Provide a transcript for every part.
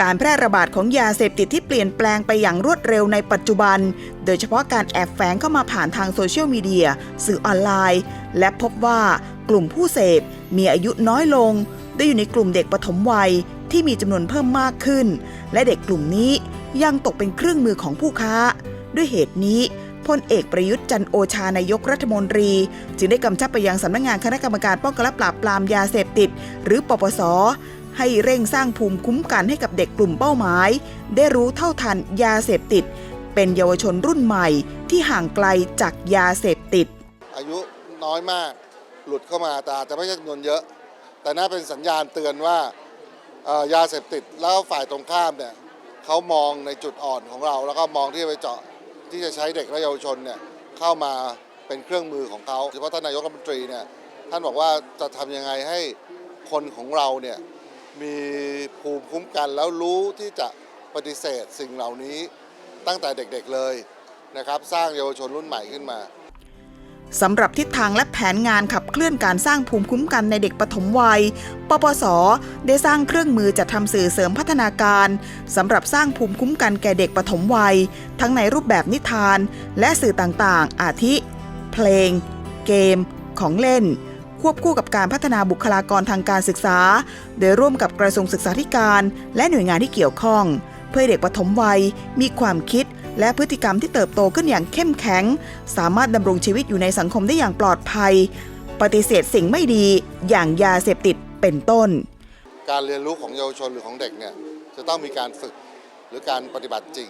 การแพร่ระบาดของยาเสพติดที่เปลี่ยนแปลงไปอย่างรวดเร็วในปัจจุบัน โดยเฉพาะการแอบแฝงเข้ามาผ่านทางโซเชียลมีเดีย สื่อออนไลน์ และพบว่ากลุ่มผู้เสพมีอายุน้อยลง ได้อยู่ในกลุ่มเด็กปฐมวัยที่มีจำนวนเพิ่มมากขึ้น และเด็กกลุ่มนี้ยังตกเป็นเครื่องมือของผู้ค้า ด้วยเหตุนี้พลเอกประยุทธ์จันโอชานายกรัฐมนตรี จึงได้กำชับไปยังสำนักงานคณะกรรมการป้องกันและปราบปรามยาเสพติด หรือปปส ให้เร่งสร้างภูมิคุ้มกันให้กับเด็กกลุ่มเป้าหมาย ได้รู้เท่าทันยาเสพติด เป็นเยาวชนรุ่นใหม่ที่ห่างไกลจากยาเสพติด อายุน้อยมากหลุดเข้ามาแต่อาจจะไม่ใช่จำนวนเยอะ แต่น่าเป็นสัญญาณเตือนว่ายาเสพติดแล้วฝ่ายตรงข้ามเนี่ยเขามองในจุดอ่อนของเรา แล้วก็มองที่จะไปเจาะที่จะใช้เด็กและเยาวชนเนี่ยเข้ามาเป็นเครื่องมือของเขาเฉพาะท่านนายกรัฐมนตรีเนี่ยท่านบอกว่าจะทำยังไงให้คนของเราเนี่ย มีภูมิคุ้มกันแล้วรู้ที่จะปฏิเสธสิ่งเหล่านี้ตั้งแต่เด็กๆเลยนะครับ สร้างเยาวชนรุ่นใหม่ขึ้นมาสำหรับทิศทางและแผนงานขับเคลื่อนการสร้างภูมิคุ้มกันในเด็กปฐมวัย ปปส ได้สร้างเครื่องมือจัดทำสื่อเสริมพัฒนาการสำหรับสร้างภูมิคุ้มกันแก่เด็กปฐมวัย ทั้งในรูปแบบนิทาน และสื่อต่างๆ อาทิ เพลง เกม ของเล่น ควบคู่กับการพัฒนาบุคลากรทางการศึกษา โดยร่วมกับกระทรวงศึกษาธิการ และหน่วยงานที่เกี่ยวข้อง เพื่อเด็กปฐมวัย มีความคิด และพฤติกรรมที่เติบโตขึ้นอย่างเข้มแข็ง สามารถดำรงชีวิตอยู่ในสังคมได้อย่างปลอดภัย ปฏิเสธสิ่งไม่ดี อย่างยาเสพติดเป็นต้น การเรียนรู้ของเยาวชนหรือของเด็กเนี่ยจะต้องมีการฝึกหรือการปฏิบัติจริง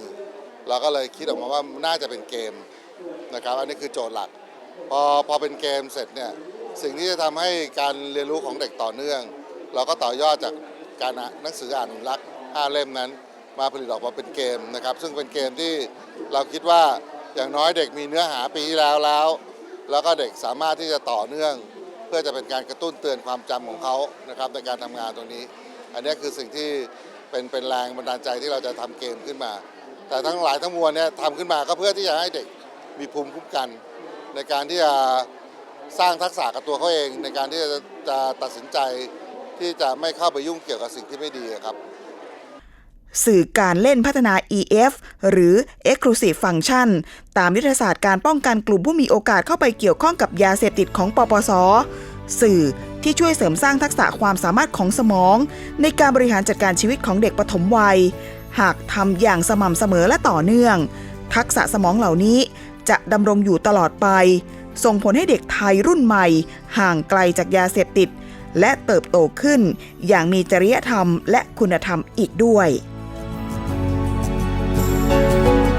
เราก็เลยคิดออกมาว่าน่าจะเป็นเกมนะครับอันนี้คือโจทย์หลัก พอพอเป็นเกมเสร็จเนี่ย สิ่งที่จะทำให้การเรียนรู้ของเด็กต่อเนื่อง เราก็ต่อยอดจากการอ่านหนังสืออ่านรักห้าเล่มนั้น มาผลิตออกมาเป็นเกมนะครับ ซึ่งเป็นเกมที่เราคิดว่าอย่างน้อยเด็กมีเนื้อหาปีที่แล้วแล้ว แล้วก็เด็กสามารถที่จะต่อเนื่อง เพื่อจะเป็นการกระตุ้นเตือนความจำของเขานะครับในการทำงานตรงนี้ อันนี้คือสิ่งที่เป็นเป็นแรงบันดาลใจที่เราจะทำเกมขึ้นมา แต่ทั้งหลายทั้งมวลเนี่ยทำขึ้นมาก็เพื่อที่จะให้เด็กมีภูมิคุ้มกัน ในการที่จะ สร้างทักษะกับตัวเขาเองในการที่จะจะตัดสินใจที่จะไม่เข้าไปยุ่งเกี่ยวกับสิ่งที่ไม่ดีครับ สื่อการเล่นพัฒนา EF หรือ Exclusive Function ตามยุทธศาสตร์การป้องกันกลุ่มผู้มีโอกาสเข้าไปเกี่ยวข้องกับยาเสพติดของปปส สื่อที่ช่วยเสริมสร้างทักษะความสามารถของสมอง ในการบริหารจัดการชีวิตของเด็กปฐมวัย หากทำอย่างสม่ำเสมอและต่อเนื่อง ทักษะสมองเหล่านี้จะดำรงอยู่ตลอดไป ส่งผลให้เด็กไทยรุ่นใหม่ ห่างไกลจากยาเสพติด และเติบโตขึ้น อย่างมีจริยธรรมและคุณธรรมอีกด้วย